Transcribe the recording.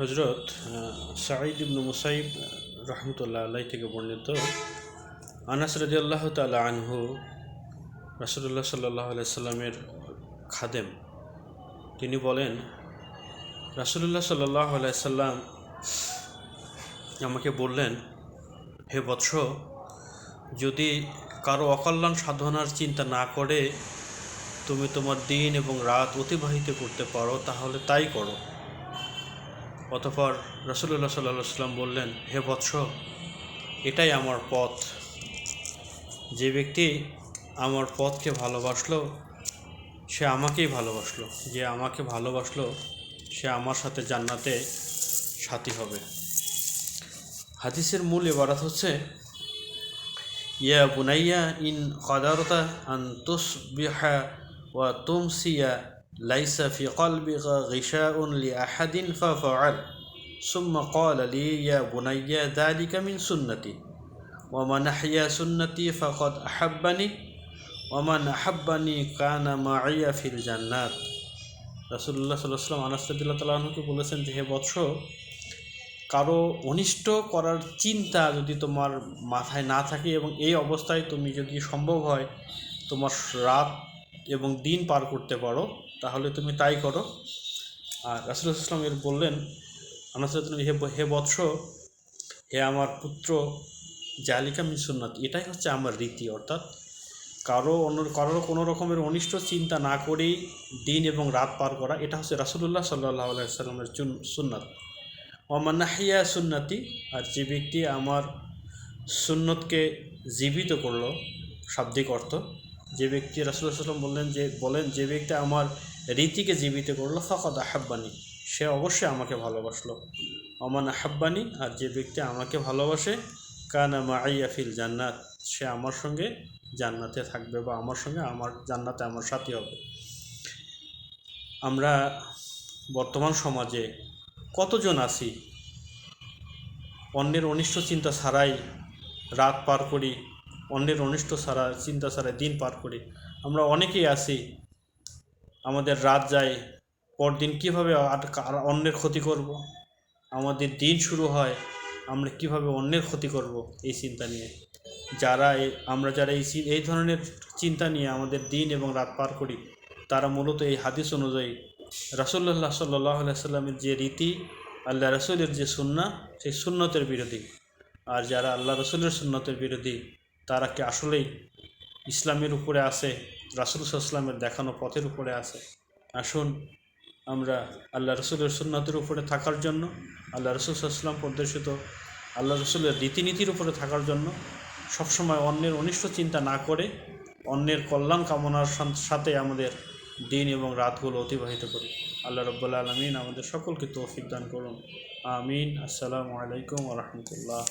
হজরত সাঈদ ইবনু মুসাইব রহমতুল্লাহ আল্লাহ থেকে বর্ণিত আনাস রাজি আল্লাহ তালা আনহু রাসুল্লাহ সাল্লাহ সাল্লামের খাদেম। তিনি বলেন, রাসুলুল্লাহ সাল্লাহ সাল্লাম আমাকে বললেন, হে বৎস, যদি কারও অকল্যাণ সাধনার চিন্তা না করে, তুমি তোমার দিন এবং রাত অতিবাহিত করতে পারো, তাহলে তাই করো। অতপর রসুল্লাহ সাল্লাহ সাল্লাম বললেন, হে বৎস, এটাই আমার পথ। যে ব্যক্তি আমার পথকে ভালোবাসলো, সে আমাকেই ভালোবাসলো। যে আমাকে ভালোবাসলো, সে আমার সাথে জান্নাতে সাথী হবে। হাদিসের মূল এবারাত হচ্ছে, ইয়া বুনাইয়া ইন কদারতা আন তুসবিহা ওয়া তুমসিয়া লাইসা ফি কলবিকা গিশাউন লি আহাদিন ফাফআল ثم قال لي يا بني ذلك من سنتي ومن أحيا سنتي فقد أحبني ومن أحبني كان معي في الجنات রাসুল্লাহ সাল্লাহ সাল্লাম আনাসরদুল্লাহ তালাহকে বলেছেন যে হে বৎস কারো অনিষ্ট করার চিন্তা যদি তোমার মাথায় না থাকে এবং এই অবস্থায় তুমি যদি সম্ভব হয় তোমার রাত এবং দিন পার করতে পারো তাহলে তুমি তাই করো। আর রাসুল্লাহ ইসলাম এর বললেন আনাসরতুল হে হে বৎস, হে আমার পুত্র জালিকা মিন সুন্নাত। এটাই হচ্ছে আমার রীতি, অর্থাৎ কারও অন্য, কারোর কোনো রকমের অনিষ্ট চিন্তা না করেই দিন এবং রাত পার করা, এটা হচ্ছে রাসুলুল্লাহ সাল্লাহ আলাইসাল্লামের সুন্নাত। ওমান্নাহিয়া সুন্নাতি, আর যে ব্যক্তি আমার সুন্নতকে জীবিত করল, শাব্দিক অর্থ যে ব্যক্তি রাসুল্লাহ সাল্লাম বললেন যে, বলেন, যে ব্যক্তি আমার রীতিকে জীবিত করল ফকত আহাব্বানি। সে অবশ্যই আমাকে ভালোবাসলো। অমান আহাব্বানি, আর যে ব্যক্তি আমাকে ভালোবাসে, কানা মাইয়া ফিল জান্নাত। সে আমার সঙ্গে জান্নাতে থাকবে বা আমার সঙ্গে আমার জান্নাতে আমার সাথী হবে। আমরা বর্তমান সমাজে কতজন আছি? অন্যের অনিষ্ট চিন্তা ছাড়াই রাত পার করি অন্যের অনিষ্ট সারা চিন্তা সারা দিন পার করি। আমরা অনেকেই আসি আমাদের রাত যায়, পরদিন কীভাবে অন্যের ক্ষতি করব। আমাদের দিন শুরু হয়, আমরা কীভাবে অন্যের ক্ষতি করব এই চিন্তা নিয়ে? যারা আমরা যারা এই এই ধরনের চিন্তা নিয়ে আমাদের দিন এবং রাত পার করি, তারা মূলত এই হাদিস অনুযায়ী রাসুল্লাহ সাল্লাহ সাল্লামের যে রীতি, আল্লাহ রসুলের যে সুন্না সেই সুন্নতের বিরোধী। আর যারা আল্লাহ রসুলের সুন্নতের বিরোধী তারা কি আসলেই ইসলামের উপরে আছে? রাসুল সাল্লামের দেখানো পথের উপরে আছে? আসুন আমরা আল্লাহ রসুলের সুন্নতের উপরে থাকার জন্য, আল্লাহ রসুল সাল্লাম প্রদর্শিত আল্লাহ রসুলের রীতিনীতির উপরে থাকার জন্য সবসময় অন্যের অনিষ্ট চিন্তা না করে অন্যের কল্যাণ কামনার সাথে আমাদের দিন এবং রাতগুলো অতিবাহিত করি। আল্লাহ রব্বুল্লা আলমিন আমাদের সকলকে তৌফিক দান করুন। আমিন। আসসালামু আলাইকুম রহমতুল্লাহ।